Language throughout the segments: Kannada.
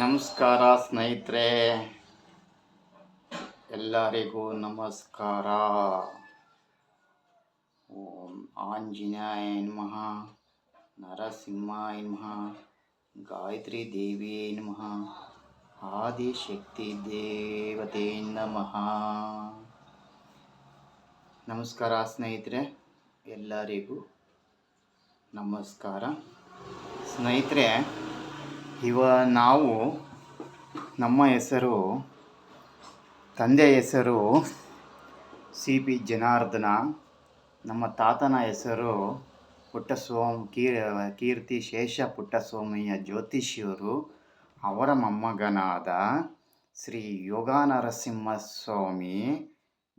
ನಮಸ್ಕಾರ ಸ್ನೇಹಿತರೆ. ಎಲ್ಲರಿಗೂ ನಮಸ್ಕಾರ. ಓಂ ಆಂಜನೇಯ ನಮಃ ನರಸಿಂಹಾಯ ನಮಃ, ಗಾಯತ್ರಿ ದೇವಿಯೇ ನಮಃ, ಆದಿಶಕ್ತಿ ದೇವತೆ ನಮಃ. ನಮಸ್ಕಾರ ಸ್ನೇಹಿತರೆ, ಎಲ್ಲರಿಗೂ ನಮಸ್ಕಾರ. ಸ್ನೇಹಿತರೆ ಇವ ನಾವು ನಮ್ಮ ಹೆಸರು, ತಂದೆ ಹೆಸರು ಸಿ ಪಿ ಜನಾರ್ದನ, ನಮ್ಮ ತಾತನ ಹೆಸರು ಪುಟ್ಟಸ್ವಾಮಿ ಕೀ ಕೀರ್ತಿ ಶೇಷ ಪುಟ್ಟಸ್ವಾಮಿಯ ಜ್ಯೋತಿಷಿಯವರು ಅವರ ಮೊಮ್ಮಗನಾದ ಶ್ರೀ ಯೋಗ ನರಸಿಂಹಸ್ವಾಮಿ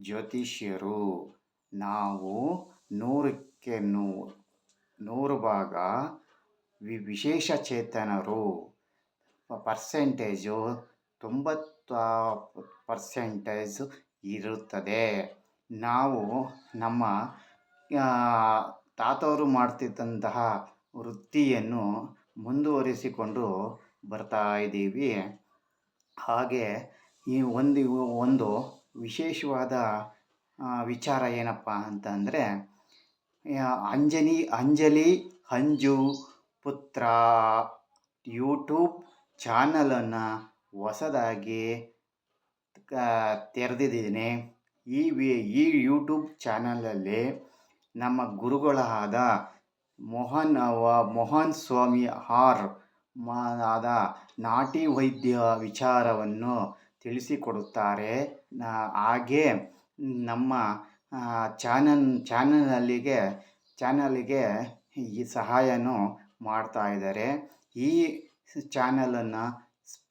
ಜ್ಯೋತಿಷ್ಯರು. ನಾವು ನೂರಕ್ಕೆ ನೂರು ನೂರು ಭಾಗ ವಿ ವಿಶೇಷ ಚೇತನರು ಪರ್ಸೆಂಟೇಜು ತೊಂಬತ್ತು ಪರ್ಸೆಂಟೇಜ್ ಇರುತ್ತದೆ. ನಾವು ನಮ್ಮ ತಾತವರು ಮಾಡ್ತಿದ್ದಂತಹ ವೃತ್ತಿಯನ್ನು ಮುಂದುವರಿಸಿಕೊಂಡು ಬರ್ತಾ ಇದ್ದೀವಿ. ಹಾಗೆ ಈ ಒಂದು ಒಂದು ವಿಶೇಷವಾದ ವಿಚಾರ ಏನಪ್ಪ ಅಂತಂದರೆ ಅಂಜನಿ, ಅಂಜಲಿ ಅಂಜು ಪುತ್ರ, ಯೂಟ್ಯೂಬ್ ಚಾನಲನ್ನು ಹೊಸದಾಗಿ ತೆರೆದಿದ್ದೀನಿ. ಈ ವಿ, ಈ ಯೂಟ್ಯೂಬ್ ಚಾನಲಲ್ಲಿ ನಮ್ಮ ಗುರುಗಳಾದ ಮೋಹನ್, ಅವ- ಮೋಹನ್ ಸ್ವಾಮಿ ಆರ್ ಆದ ನಾಟಿ ವೈದ್ಯ ವಿಚಾರವನ್ನು ತಿಳಿಸಿಕೊಡುತ್ತಾರೆ. ಹಾಗೆ ನಮ್ಮ ಚಾನಲ್, ಚಾನಲಲ್ಲಿಗೆ, ಚಾನಲಿಗೆ ಈ ಸಹಾಯನೂ ಮಾಡ್ತಾ ಇದ್ದಾರೆ. ಈ ಚಾನಲನ್ನು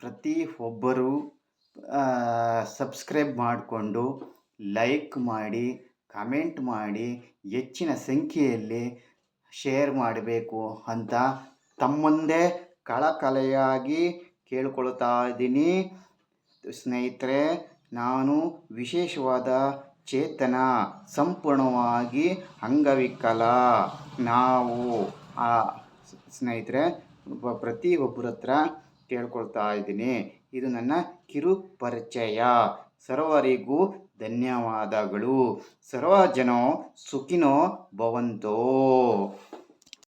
ಪ್ರತಿ ಒಬ್ಬರು ಸಬ್ಸ್ಕ್ರೈಬ್ ಮಾಡಿಕೊಂಡು ಲೈಕ್ ಮಾಡಿ, ಕಮೆಂಟ್ ಮಾಡಿ, ಹೆಚ್ಚಿನ ಸಂಖ್ಯೆಯಲ್ಲಿ ಶೇರ್ ಮಾಡಬೇಕು ಅಂತ ತಮ್ಮಂದೇ ಕಳಕಲೆಯಾಗಿ ಕೇಳ್ಕೊಳ್ತಾ ಇದ್ದೀನಿ. ಸ್ನೇಹಿತರೆ, ನಾನು ವಿಶೇಷವಾದ ಚೇತನ, ಸಂಪೂರ್ಣವಾಗಿ ಅಂಗವಿಕಲ. ನಾವು ಸ್ನೇಹಿತರೆ ಪ್ರತಿ ಒಬ್ಬರ ಹತ್ರ ಕೇಳ್ಕೊಳ್ತಾ ಇದ್ದೀನಿ. ಇದು ನನ್ನ ಕಿರು ಪರಿಚಯ ಸರ್ವರಿಗೂ ಧನ್ಯವಾದಗಳು. ಸರ್ವ ಜನೋ ಸುಖಿನೋ ಭವಂತೋ.